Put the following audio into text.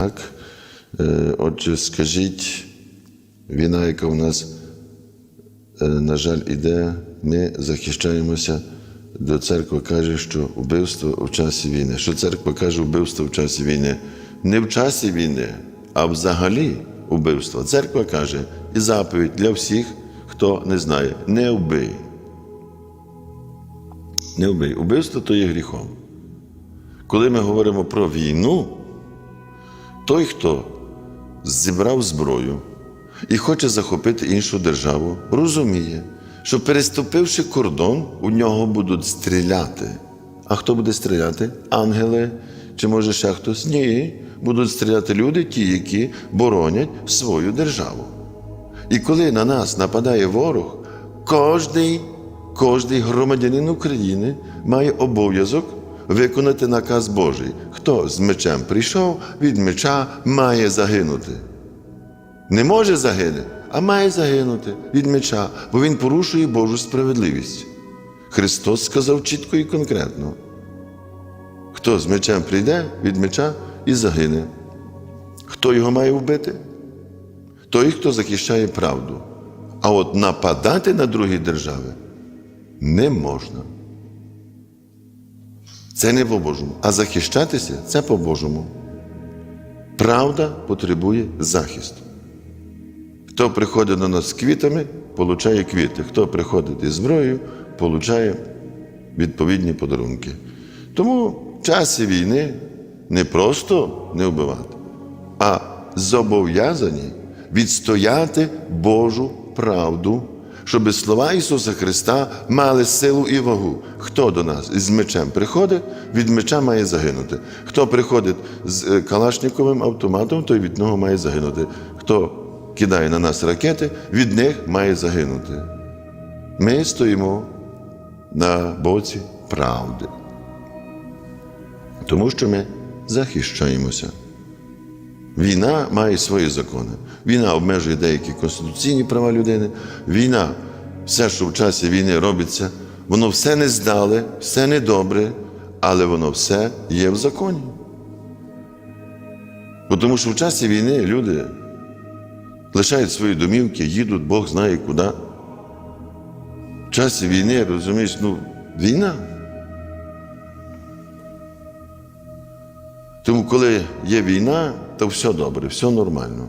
Так, отже, скажіть, війна, яка у нас, на жаль, іде, ми захищаємося. До церкви каже, що вбивство в часі війни. Що церква каже вбивство в часі війни? Не в часі війни, а взагалі вбивство. Церква каже і заповідь для всіх, хто не знає, не вбий. Не вбий. Убивство то є гріхом. Коли ми говоримо про війну, той, хто зібрав зброю і хоче захопити іншу державу, розуміє, що переступивши кордон, у нього будуть стріляти. А хто буде стріляти? Ангели чи може ще хтось? Ні. Будуть стріляти люди, ті, які боронять свою державу. І коли на нас нападає ворог, кожний, кожний громадянин України має обов'язок виконати наказ Божий. Хто з мечем прийшов, від меча має загинути. Не може загинути, а має загинути від меча, бо він порушує Божу справедливість. Христос сказав чітко і конкретно: хто з мечем прийде від меча і загине. Хто його має вбити? той, хто захищає правду. А от нападати на другі держави не можна. Це не по-божому. А захищатися це по-божому. Правда потребує захисту. Хто приходить до нас з квітами, получає квіти. Хто приходить із зброєю, получає відповідні подарунки. Тому в часі війни не просто не вбивати, а зобов'язані відстояти Божу правду, щоб слова Ісуса Христа мали силу і вагу. Хто до нас з мечем приходить, від меча має загинути. Хто приходить з е, Калашниковим автоматом, той від нього має загинути. Хто кидає на нас ракети, від них має загинути. Ми стоїмо на боці правди, тому що ми захищаємося. Війна має свої закони. Війна обмежує деякі конституційні права людини. Війна, все, що в часі війни робиться, воно все не здале, все недобре, але воно все є в законі. Тому що в часі війни люди лишають свої домівки, їдуть, Бог знає куди. В часі війни, розумієш, ну, війна. Тому, коли є війна, то все добре, все нормально.